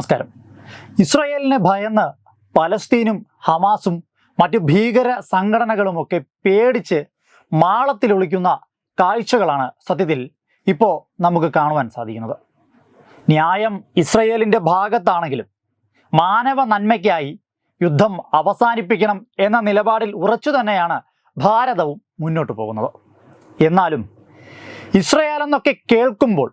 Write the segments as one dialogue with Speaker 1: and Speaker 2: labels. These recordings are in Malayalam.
Speaker 1: നമസ്കാരം. ഇസ്രായേലിനെ ഭയന്ന് പലസ്തീനും ഹമാസും മറ്റു ഭീകര സംഘടനകളും ഒക്കെ പേടിച്ച് മാളത്തിലൊളിക്കുന്ന കാഴ്ചകളാണ് സത്യത്തിൽ ഇപ്പോൾ നമുക്ക് കാണുവാൻ സാധിക്കുന്നത്. ന്യായം ഇസ്രയേലിന്റെ ഭാഗത്താണെങ്കിലും മാനവ നന്മയ്ക്കായി യുദ്ധം അവസാനിപ്പിക്കണം എന്ന നിലപാടിൽ ഉറച്ചു തന്നെയാണ് ഭാരതവും മുന്നോട്ട് പോകുന്നത്. എന്നാലും ഇസ്രയേൽ എന്നൊക്കെ കേൾക്കുമ്പോൾ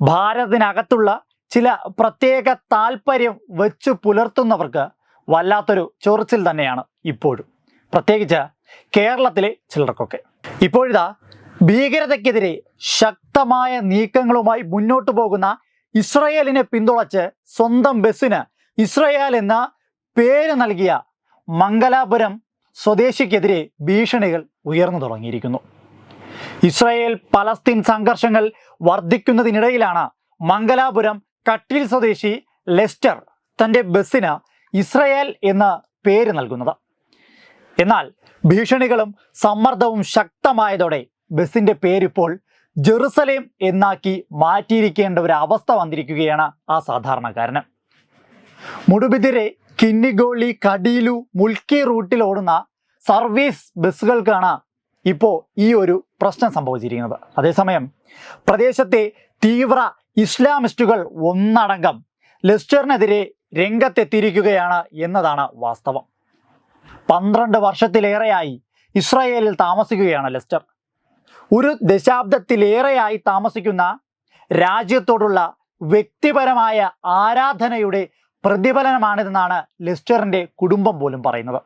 Speaker 1: ഭാരതത്തിനകത്തുള്ള ചില പ്രത്യേക താല്പര്യം വെച്ച് പുലർത്തുന്നവർക്ക് വല്ലാത്തൊരു ചൊറിച്ചിൽ തന്നെയാണ് ഇപ്പോഴും. പ്രത്യേകിച്ച് കേരളത്തിലെ ചിലർക്കൊക്കെ. ഇപ്പോഴിതാ ഭീകരതയ്ക്കെതിരെ ശക്തമായ നീക്കങ്ങളുമായി മുന്നോട്ട് പോകുന്ന ഇസ്രയേലിനെ പിന്തുണച്ച് സ്വന്തം ബസ്സിന് ഇസ്രയേൽ എന്ന പേര് നൽകിയ മംഗലാപുരം സ്വദേശിക്കെതിരെ ഭീഷണികൾ ഉയർന്നു തുടങ്ങിയിരിക്കുന്നു. ഇസ്രയേൽ പലസ്തീൻ സംഘർഷങ്ങൾ വർദ്ധിക്കുന്നതിനിടയിലാണ് മംഗലാപുരം കട്ടിൽ സ്വദേശി ലെസ്റ്റർ തന്റെ ബസ്സിന് ഇസ്രയേൽ എന്ന പേര് നൽകുന്നത്. എന്നാൽ ഭീഷണികളും സമ്മർദ്ദവും ശക്തമായതോടെ ബസ്സിന്റെ പേരിപ്പോൾ ജെറുസലേം എന്നാക്കി മാറ്റിയിരിക്കേണ്ട ഒരു അവസ്ഥ വന്നിരിക്കുകയാണ് ആ സാധാരണക്കാരന്. മുടുബിതിരെ കിന്നിഗോളി കടീലു മുൽക്കി റൂട്ടിൽ ഓടുന്ന സർവീസ് ബസ്സുകൾക്കാണ് ഇപ്പോൾ ഈ ഒരു പ്രശ്നം സംഭവിച്ചിരിക്കുന്നത്. അതേസമയം പ്രദേശത്തെ തീവ്ര ഇസ്ലാമിസ്റ്റുകൾ ഒന്നടങ്കം ലെസ്റ്ററിനെതിരെ രംഗത്തെത്തിയിരിക്കുകയാണ് എന്നതാണ് വാസ്തവം. പന്ത്രണ്ട് വർഷത്തിലേറെയായി ഇസ്രായേലിൽ താമസിക്കുകയാണ് ലെസ്റ്റർ. ഒരു ദശാബ്ദത്തിലേറെയായി താമസിക്കുന്ന രാജ്യത്തോടുള്ള വ്യക്തിപരമായ ആരാധനയുടെ പ്രതിഫലനമാണിതെന്നാണ് ലെസ്റ്ററിന്റെ കുടുംബം പോലും പറയുന്നത്.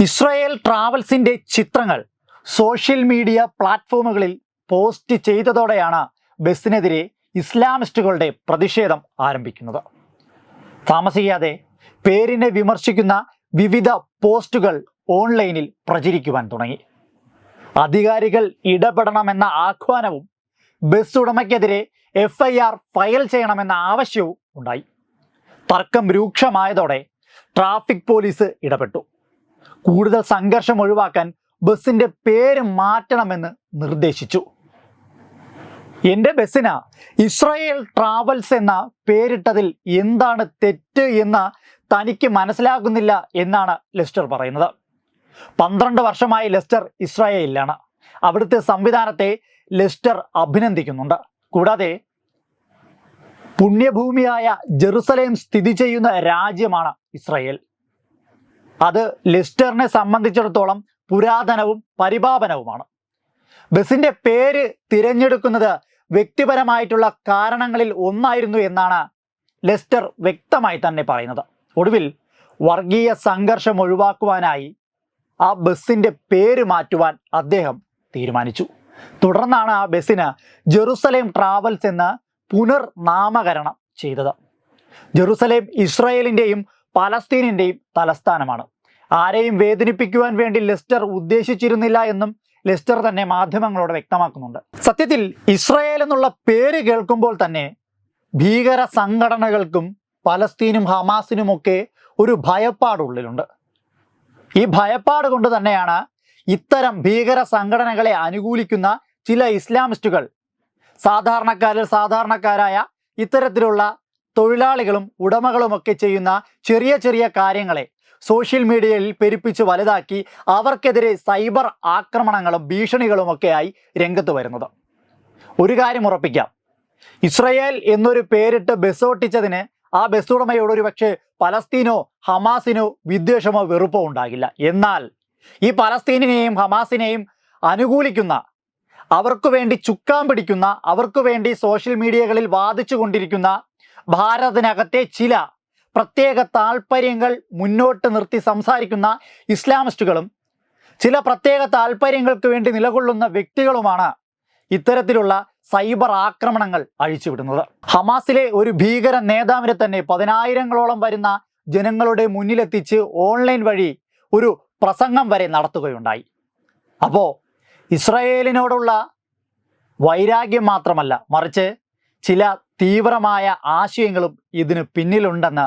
Speaker 1: ഇസ്രായേൽ ട്രാവൽസിന്റെ ചിത്രങ്ങൾ സോഷ്യൽ മീഡിയ പ്ലാറ്റ്ഫോമുകളിൽ പോസ്റ്റ് ചെയ്തതോടെയാണ് ബസ്സിനെതിരെ ഇസ്ലാമിസ്റ്റുകളുടെ പ്രതിഷേധം ആരംഭിക്കുന്നത്. താമസിയാതെ പേരിനെ വിമർശിക്കുന്ന വിവിധ പോസ്റ്റുകൾ ഓൺലൈനിൽ പ്രചരിക്കുവാൻ തുടങ്ങി. അധികാരികൾ ഇടപെടണമെന്ന ആഹ്വാനവും ബസ് ഉടമയ്ക്കെതിരെ എഫ് ഐ ആർ ഫയൽ ചെയ്യണമെന്ന ആവശ്യവും ഉണ്ടായി. തർക്കം രൂക്ഷമായതോടെ ട്രാഫിക് പോലീസ് ഇടപെട്ടു. കൂടുതൽ സംഘർഷം ഒഴിവാക്കാൻ ബസ്സിന്റെ പേര് മാറ്റണമെന്ന് നിർദ്ദേശിച്ചു. എന്റെ ബസ്സിന് ഇസ്രയേൽ ട്രാവൽസ് എന്ന പേരിട്ടതിൽ എന്താണ് തെറ്റ് എന്ന് തനിക്ക് മനസ്സിലാകുന്നില്ല എന്നാണ് ലെസ്റ്റർ പറയുന്നത്. പന്ത്രണ്ട് വർഷമായി ലെസ്റ്റർ ഇസ്രായേലിലാണ്. അവിടുത്തെ സംവിധാനത്തെ ലെസ്റ്റർ അഭിനന്ദിക്കുന്നുണ്ട്. കൂടാതെ പുണ്യഭൂമിയായ ജെറുസലേം സ്ഥിതി ചെയ്യുന്ന രാജ്യമാണ് ഇസ്രായേൽ. അത് ലെസ്റ്ററിനെ സംബന്ധിച്ചിടത്തോളം പുരാതനവും പരിപാവനവുമാണ് ബസിന്റെ പേര് തിരഞ്ഞെടുക്കുന്നത് വ്യക്തിപരമായിട്ടുള്ള കാരണങ്ങളിൽ ഒന്നായിരുന്നു എന്നാണ് ലെസ്റ്റർ വ്യക്തമായി തന്നെ പറയുന്നത്. ഒടുവിൽ വർഗീയ സംഘർഷം ഒഴിവാക്കുവാനായി ആ ബസ്സിന്റെ പേര് മാറ്റുവാൻ അദ്ദേഹം തീരുമാനിച്ചു. തുടർന്നാണ് ആ ബസ്സിന് ജെറുസലേം ട്രാവൽസ് എന്ന് പുനർനാമകരണം ചെയ്തത്. ജെറുസലേം ഇസ്രായേലിന്റെയും പലസ്തീനിന്റെയും തലസ്ഥാനമാണ്. ആരെയും വേദനിപ്പിക്കുവാൻ വേണ്ടി ലെസ്റ്റർ ഉദ്ദേശിച്ചിരുന്നില്ല എന്നും ലെസ്റ്റർ തന്നെ മാധ്യമങ്ങളോട് വ്യക്തമാക്കുന്നുണ്ട്. സത്യത്തിൽ ഇസ്രായേൽ എന്നുള്ള പേര് കേൾക്കുമ്പോൾ തന്നെ ഭീകര സംഘടനകൾക്കും പലസ്തീനും ഹമാസിനുമൊക്കെ ഒരു ഭയപ്പാടുള്ളിലുണ്ട്. ഈ ഭയപ്പാട് കൊണ്ട് തന്നെയാണ് ഇത്തരം ഭീകര സംഘടനകളെ അനുകൂലിക്കുന്ന ചില ഇസ്ലാമിസ്റ്റുകൾ സാധാരണക്കാരിൽ സാധാരണക്കാരായ ഇത്തരത്തിലുള്ള തൊഴിലാളികളും ഉടമകളുമൊക്കെ ചെയ്യുന്ന ചെറിയ ചെറിയ കാര്യങ്ങളെ സോഷ്യൽ മീഡിയയിൽ പെരുപ്പിച്ച് വലുതാക്കി അവർക്കെതിരെ സൈബർ ആക്രമണങ്ങളും ഭീഷണികളുമൊക്കെയായി രംഗത്ത് വരുന്നത്. ഒരു കാര്യം ഉറപ്പിക്കാം. ഇസ്രയേൽ എന്നൊരു പേരിട്ട് ബസ് ഓട്ടിച്ചതിന് ആ ബസ് ഉടമയോട് ഒരു പക്ഷേ പലസ്തീനോ ഹമാസിനോ വിദ്വേഷമോ വെറുപ്പോ ഉണ്ടാകില്ല. എന്നാൽ ഈ പലസ്തീനിനെയും ഹമാസിനെയും അനുകൂലിക്കുന്ന അവർക്ക് വേണ്ടി ചുക്കാൻ പിടിക്കുന്ന അവർക്ക് വേണ്ടി സോഷ്യൽ മീഡിയകളിൽ വാദിച്ചു കൊണ്ടിരിക്കുന്ന ഭാരതത്തിനകത്തെ ചില പ്രത്യേക താല്പര്യങ്ങൾ മുന്നോട്ട് നിർത്തി സംസാരിക്കുന്ന ഇസ്ലാമിസ്റ്റുകളും ചില പ്രത്യേക താല്പര്യങ്ങൾക്ക് വേണ്ടി നിലകൊള്ളുന്ന വ്യക്തികളുമാണ് ഇത്തരത്തിലുള്ള സൈബർ ആക്രമണങ്ങൾ അഴിച്ചുവിടുന്നത്. ഹമാസിലെ ഒരു ഭീകര നേതാവിനെ തന്നെ പതിനായിരങ്ങളോളം വരുന്ന ജനങ്ങളുടെ മുന്നിലെത്തിച്ച് ഓൺലൈൻ വഴി ഒരു പ്രസംഗം വരെ നടത്തുകയുണ്ടായി. അപ്പോൾ ഇസ്രയേലിനോടുള്ള വൈരാഗ്യം മാത്രമല്ല മറിച്ച് ചില തീവ്രമായ ആശയങ്ങളും ഇതിന് പിന്നിലുണ്ടെന്ന്